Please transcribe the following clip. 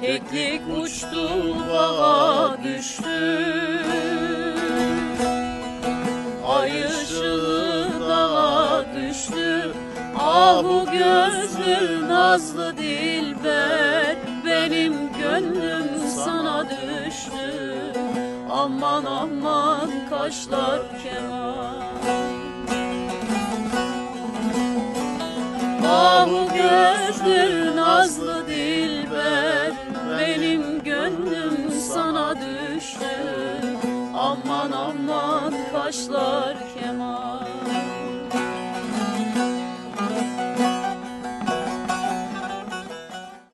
Keklik uçtu bağa düştü. Ay ışığı dağa düştü. Ahu gözlü nazlı dilber Benim gönlüm sana düştü. Aman aman kaşlar kenar Ahu gözlü nazlı dilber Benim gönlüm sana düştü Aman aman kaşlar keman